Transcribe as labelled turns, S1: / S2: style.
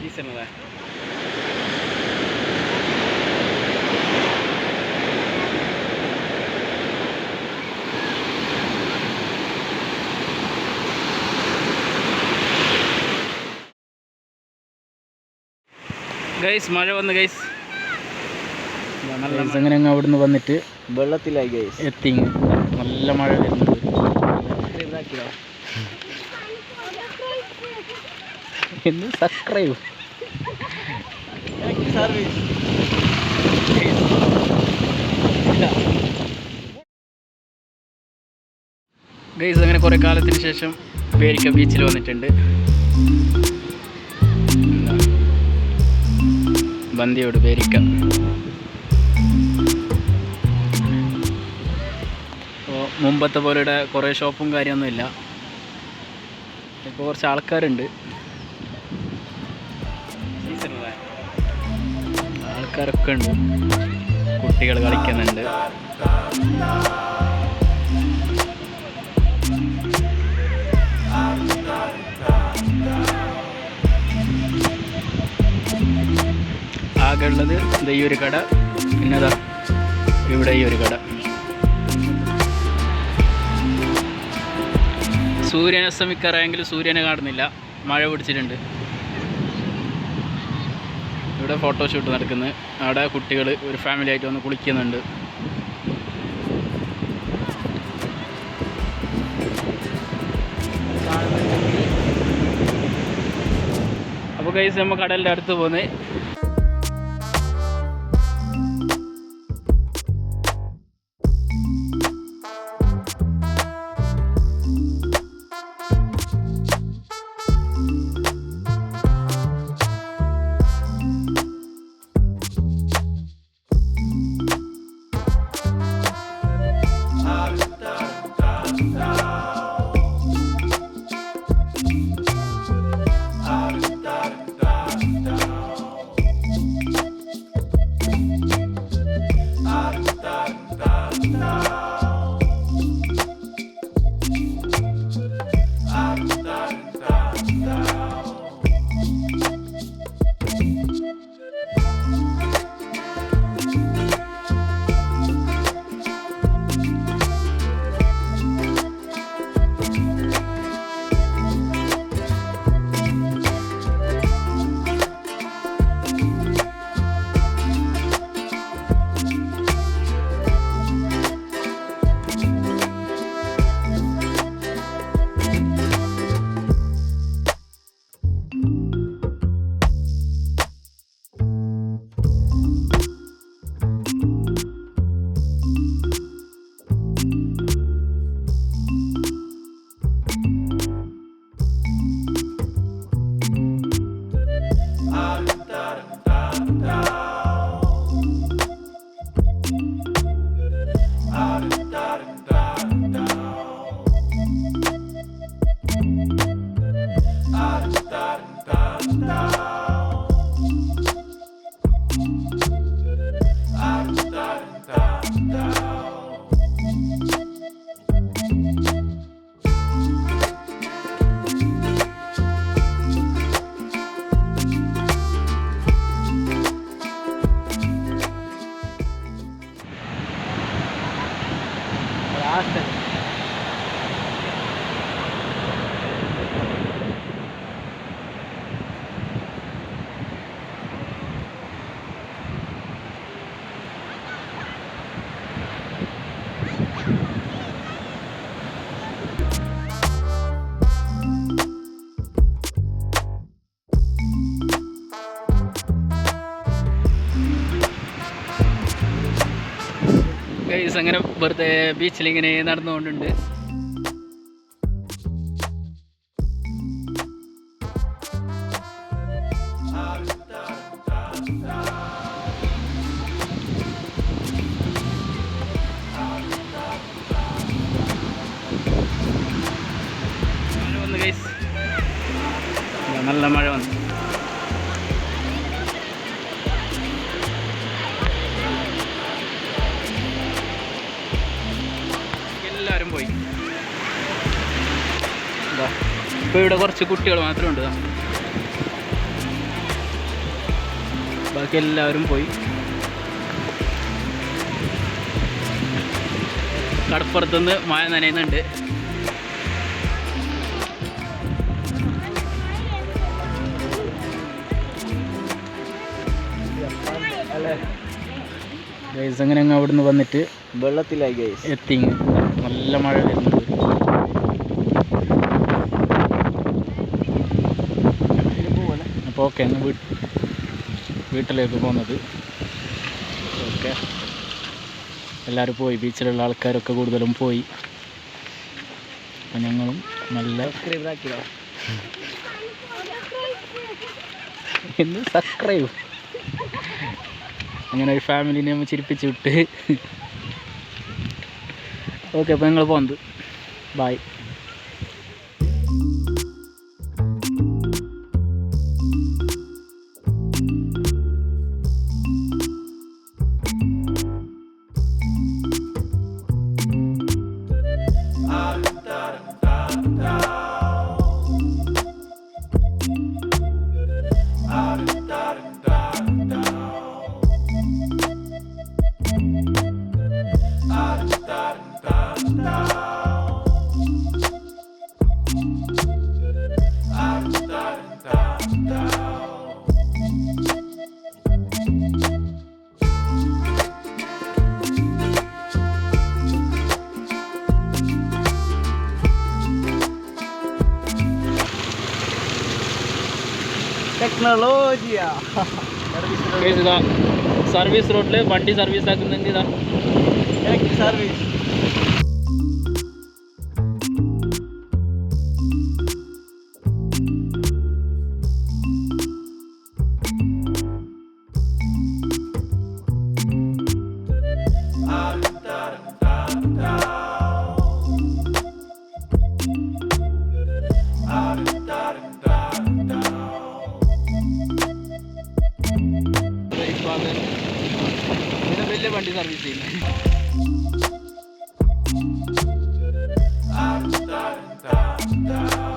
S1: സീസണല്ലേ? Guys മഴ വന്ന് guys നല്ല
S2: Guys, അങ്ങനെ അങ്ങ് അവിടുന്ന് വന്നിട്ട്
S1: വെള്ളത്തിലായി ഗൈസ്
S2: എത്തി. നല്ല മഴ വരുന്നുണ്ട്. എന്ത് സബ്സ്ക്രൈബ് ഗൈസ് അങ്ങനെ കുറേ കാലത്തിന് ശേഷം പേരിക്ക ബീച്ചിൽ വന്നിട്ടുണ്ട്? ബന്ദിയോട് പേരിക്ക. അപ്പോൾ മുമ്പത്തെ പോലെ ഇവിടെ കുറേ ഷോപ്പും കാര്യമൊന്നുമില്ല. ഇപ്പോൾ കുറച്ച് ആൾക്കാരുണ്ട്. ആൾക്കാരൊക്കെ ഉണ്ട്. കുട്ടികൾ കളിക്കുന്നുണ്ട്. ആകെ ഉള്ളത് ഇതാ ഈ ഒരു കട. പിന്നതാ ഇവിടെ ഈ ഒരു കട. സൂര്യനെ അസ്തമിക്കാറായെങ്കിൽ സൂര്യനെ കാണുന്നില്ല. മഴ പിടിച്ചിട്ടുണ്ട്. ഇവിടെ ഫോട്ടോഷൂട്ട് നടക്കുന്നത്. അവിടെ കുട്ടികൾ ഒരു ഫാമിലി ആയിട്ട് വന്ന് കുളിക്കുന്നുണ്ട്. അപ്പോൾ കൈസ് നമ്മൾ കടലിന്റെ അടുത്ത് പോകുന്നത് Stop. gasta. ഗൈസ് അങ്ങനെ വെറുതെ ബീച്ചിലിങ്ങനെ നടന്നുകൊണ്ടുണ്ട്. ഇപ്പോൾ ഇവിടെ കുറച്ച് കുട്ടികൾ മാത്രമേ ഉണ്ട് ഇതാ. ബാക്കി എല്ലാവരും പോയി. കടപ്പുറത്തുനിന്ന് മഴ നനയുന്നുണ്ട്. ഗൈസ് അങ്ങനെ അങ്ങ് അവിടെ നിന്ന് വന്നിട്ട്
S1: വെള്ളത്തിലായി ഗൈസ്
S2: എത്തി. നല്ല മഴ വരുന്നുണ്ട് അപ്പോൾ ഓക്കെ വീട്ട് വീട്ടിലേക്ക് പോകുന്നത്. ഓക്കെ എല്ലാവരും പോയി. ബീച്ചിലുള്ള ആൾക്കാരൊക്കെ കൂടുതലും പോയി. അപ്പം ഞങ്ങളും നല്ല എന്ന് സബ്സ്ക്രൈബ് അങ്ങനെ ഒരു ഫാമിലിനെ നമ്മൾ ചിരിപ്പിച്ച് വിട്ട്. ഓക്കെ അപ്പോൾ ഞങ്ങൾ പോകുന്നത് ബായ്
S1: ಟೆಕ್ನಾಲಜಿಯಾ
S2: ಸರ್ವಿಸ್ ರೋಡ್ಲೇ ಬಂಡಿ service ಆಗುಂದಿ service service
S1: in.
S2: I'm done, done, done.